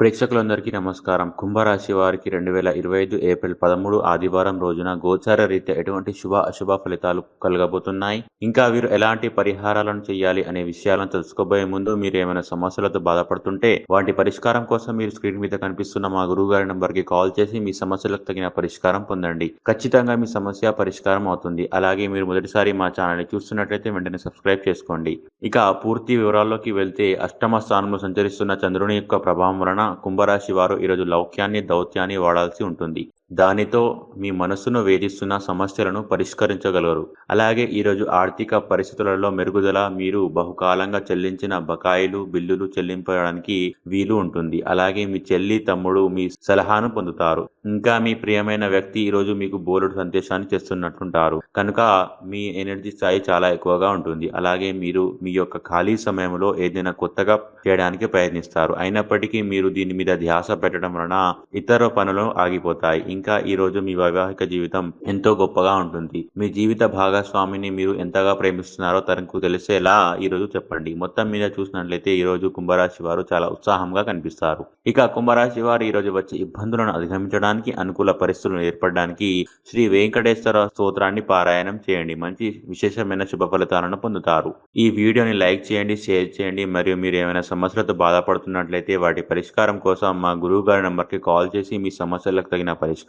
ప్రేక్షకులందరికీ నమస్కారం. కుంభరాశి వారికి రెండు వేల ఇరవై ఐదు ఏప్రిల్ పదమూడు ఆదివారం రోజున గోచార రీత్యా ఎటువంటి శుభ అశుభ ఫలితాలు కలగబోతున్నాయి? ఇంకా వీరు ఎలాంటి పరిహారాలను చేయాలి అనే విషయాలను తెలుసుకోబోయే ముందు మీరు ఏమైనా సమస్యలతో బాధపడుతుంటే వాటి పరిష్కారం కోసం మీరు స్క్రీన్ మీద కనిపిస్తున్న మా గురువు గారి నంబర్కి కాల్ చేసి మీ సమస్యలకు తగిన పరిష్కారం పొందండి. ఖచ్చితంగా మీ సమస్య పరిష్కారం అవుతుంది. అలాగే మీరు మొదటిసారి మా ఛానల్ చూస్తున్నట్లయితే వెంటనే సబ్స్క్రైబ్ చేసుకోండి. ఇక పూర్తి వివరాల్లోకి వెళ్తే అష్టమ స్థానంలో సంచరిస్తున్న చంద్రుని యొక్క ప్రభావం వలన కుంభరాశి వారు ఈరోజు లౌక్యాన్ని దౌత్యాన్ని వాడాల్సి ఉంటుంది. దానితో మీ మనస్సును వేధిస్తున్న సమస్యలను పరిష్కరించగలరు. అలాగే ఈరోజు ఆర్థిక పరిస్థితులలో మెరుగుదల మీరు బహుకాలంగా చెల్లించిన బకాయిలు బిల్లులు చెల్లింపడానికి వీలు ఉంటుంది. అలాగే మీ చెల్లి తమ్ముడు మీ సలహాను పొందుతారు. ఇంకా మీ ప్రియమైన వ్యక్తి ఈరోజు మీకు బోలుడు సందేశాన్ని చేస్తున్నట్టుంటారు. కనుక మీ ఎనర్జీ స్థాయి చాలా ఎక్కువగా ఉంటుంది. అలాగే మీరు మీ యొక్క ఖాళీ సమయంలో ఏదైనా కొత్తగా చేయడానికి ప్రయత్నిస్తారు. అయినప్పటికీ మీరు దీని మీద ధ్యాస పెట్టడం వలన ఇతర పనులు ఆగిపోతాయి. ఇంకా ఈ రోజు మీ వైవాహిక జీవితం ఎంతో గొప్పగా ఉంటుంది. మీ జీవిత భాగస్వామిని మీరు ఎంతగా ప్రేమిస్తున్నారో తనకు తెలిసేలా ఈ రోజు చెప్పండి. మొత్తం మీద చూసినట్లయితే ఈ రోజు కుంభరాశి వారు చాలా ఉత్సాహంగా కనిపిస్తారు. ఇక కుంభరాశి వారు ఈ రోజు వచ్చే ఇబ్బందులను అధిగమించడానికి అనుకూల పరిస్థితులను ఏర్పడడానికి శ్రీ వెంకటేశ్వర స్తోత్రాన్ని పారాయణం చేయండి. మంచి విశేషమైన శుభ ఫలితాలను పొందుతారు. ఈ వీడియోని లైక్ చేయండి షేర్ చేయండి. మరియు మీరు ఏమైనా సమస్యలతో బాధపడుతున్నట్లయితే వాటి పరిష్కారం కోసం మా గురువు గారి నంబర్కి కాల్ చేసి మీ సమస్యలకు తగిన పరిష్కారం